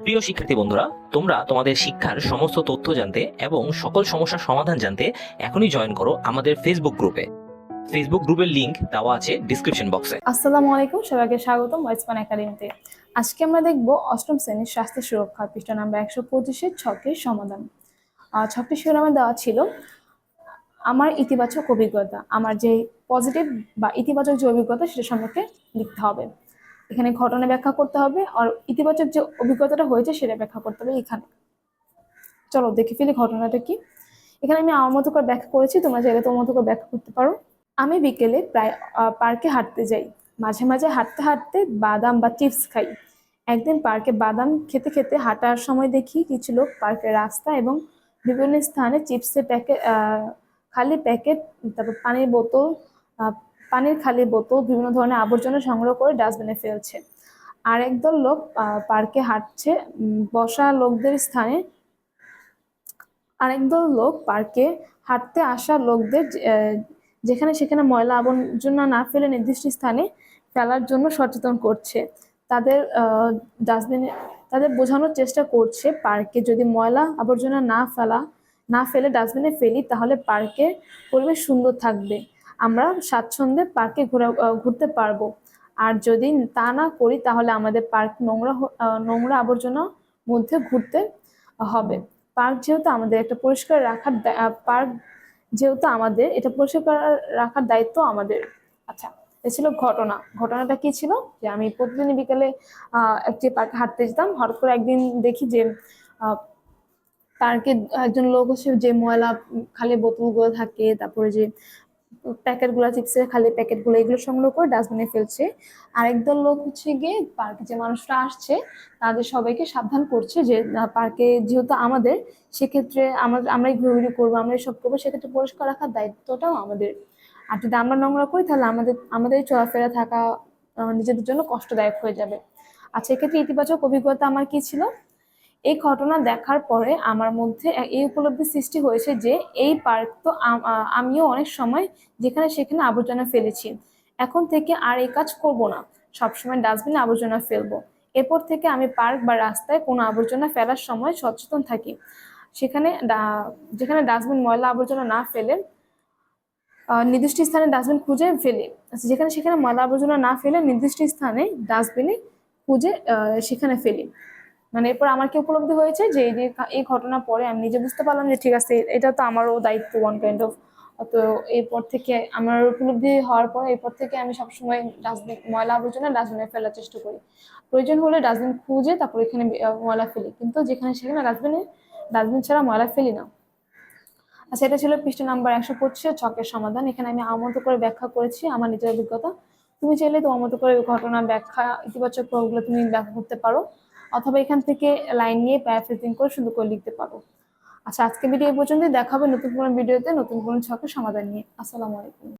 প্রিয় শিক্ষার্থী বন্ধুরা, তোমরা তোমাদের শিক্ষার সমস্ত তথ্য জানতে এবং সকল সমস্যার সমাধান জানতে এখনই জয়েন করো আমাদের ফেসবুক গ্রুপে ফেসবুক গ্রুপের লিংক দেওয়া আছে ডিসক্রিপশন বক্সে আসসালামু আলাইকুম, সবাইকে স্বাগতম ওয়েস্টপান একাডেমিতে আজকে আমরা দেখব অষ্টম শ্রেণির স্বাস্থ্য সুরক্ষা, পৃষ্ঠা নাম্বার একশো পঁচিশের ছকের সমাধান। ছকটি শিরোনামে দেওয়া ছিল, আমার ইতিবাচক অভিজ্ঞতা, আমার যে পজিটিভ বা ইতিবাচক যে অভিজ্ঞতা সেটা সম্পর্কে লিখতে হবে। এখানে ঘটনা ব্যাখ্যা করতে হবে আর ইতিবাচক যে অভিজ্ঞতাটা হয়েছে সেটা ব্যাখ্যা করতে হবে এখানে। চলো দেখে ফেলি ঘটনাটা কি। এখানে আমি আমার মতো করে ব্যাখ্যা করেছি, তোমরা চাইলে তোমার মতো করে ব্যাখ্যা করতে পারো। আমি বিকেলে প্রায় পার্কে হাঁটতে যাই। মাঝে মাঝে হাঁটতে হাঁটতে বাদাম বা চিপস খাই। একদিন পার্কে বাদাম খেতে খেতে হাঁটার সময় দেখি কিছু লোক পার্কের রাস্তা এবং বিভিন্ন স্থানে চিপসের প্যাকেট খালি প্যাকেট, তারপর পানির বোতল পানির খালি বোতল, বিভিন্ন ধরনের আবর্জনা সংগ্রহ করে ডাস্টবিনে ফেলছে। আর একদল লোক পার্কে হাঁটছে। বসা লোকদের স্থানে আরেকদল লোক পার্কে হাঁটতে আসা লোকদের যেখানে সেখানে ময়লা আবর্জনা না ফেলে নির্দিষ্ট স্থানে ফেলার জন্য সচেতন করছে। তাদের ডাস্টবিনে, তাদের বোঝানোর চেষ্টা করছে পার্কে যদি ময়লা আবর্জনা না ফেলা, না ফেলে ডাস্টবিনে ফেলি, তাহলে পার্কের পরিবেশ সুন্দর থাকবে। আমরা স্বাচ্ছন্দ্যে পার্কে ঘোরা ঘুরতে পারব। আর যদি তা না করি, তাহলে আমাদের পার্ক নোংরা নোংরা আবর্জনার মধ্যে ঘুরতে হবে। পার্ক যেহেতু আমাদের একটা পরিষ্কার রাখার পার্ক যেহেতু আমাদের, এটা পরিষ্কার রাখার দায়িত্ব আমাদের। আচ্ছা এ ছিল ঘটনা। ঘটনাটা কি ছিল? যে আমি প্রতিদিন বিকালে একটি পার্কে হাঁটতে যেতাম। হঠাৎ করে একদিন দেখি যে পার্কে একজন লোক হচ্ছে যে ময়লা খালি বোতলগুলো থাকে, তারপরে যে প্যাকেটগুলো, চিপসের খালি প্যাকেটগুলো, এগুলো সংগ্রহ করে ডাস্টবিনে ফেলছে। আর একদল লোক হচ্ছে গিয়ে পার্কে যে মানুষরা আসছে, তাদের সবাইকে সাবধান করছে যে পার্কে যেহেতু আমাদের, সেক্ষেত্রে আমরা আমরাই ঘুরঘুরি করব, আমরা সব করব, সেক্ষেত্রে পরিষ্কার রাখার দায়িত্বটাও আমাদের। আর যদি আমরা নোংরা করি, তাহলে আমাদের আমাদের চলাফেরা থাকা নিজেদের জন্য কষ্টদায়ক হয়ে যাবে। আচ্ছা এক্ষেত্রে ইতিবাচক অভিজ্ঞতা আমার কি ছিল? এই ঘটনা দেখার পরে আমার মধ্যে এই উপলব্ধি সৃষ্টি হয়েছে যে এই পার্ক তো আমিও অনেক সময় যেখানে সেখানে আবর্জনা ফেলেছি। এখন থেকে আর এই কাজ করব না। সবসময় ডাস্টবিনে আবর্জনা ফেলব। এরপর থেকে আমি পার্ক বা রাস্তায় কোনো আবর্জনা ফেলার সময় সচেতন থাকি। সেখানে যেখানে ডাস্টবিন ময়লা আবর্জনা না ফেলে নির্দিষ্ট স্থানে ডাস্টবিন খুঁজে ফেলি। যেখানে সেখানে ময়লা আবর্জনা না ফেলে নির্দিষ্ট স্থানে ডাস্টবিনে খুঁজে সেখানে ফেলি। মানে এরপর আমার কি উপলব্ধি হয়েছে যে এই এই পরে আমি নিজে বুঝতে পারলাম যে ঠিক আছে, এটা তো আমারও দায়িত্ব ওয়ান কাইন্ড অফ তো এরপর থেকে আমার উপলব্ধি হওয়ার পরে এরপর থেকে আমি সবসময় ডাস্টবিন ময়লা আবর্জনা ডাস্টবিনে ফেলার চেষ্টা করি। প্রয়োজন হলে ডাস্টবিন খুঁজে তারপর এখানে ময়লা ফেলি। কিন্তু যেখানে সেখানে ডাস্টবিনে ডাস্টবিন ছাড়া ময়লা ফেলি না। আচ্ছা এটা ছিল পৃষ্ঠা নাম্বার একশো পঁচিশের ছকের সমাধান। এখানে আমি আমার মতো করে ব্যাখ্যা করেছি আমার নিজের অভিজ্ঞতা। তুমি চাইলে তোমার মতো করে ঘটনা ব্যাখ্যা, ইতিবাচক প্রভাবগুলো তুমি ব্যাখ্যা করতে পারো। অথবা এখান থেকে লাইন নিয়ে প্যারাফ্রেজিং করে শুধু করে লিখতে পারো। আচ্ছা আজকে ভিডিও এই পর্যন্তই। দেখাবে নতুন কোনো ভিডিওতে, নতুন কোনো ছকের সমাধান নিয়ে। আসসালামু আলাইকুম।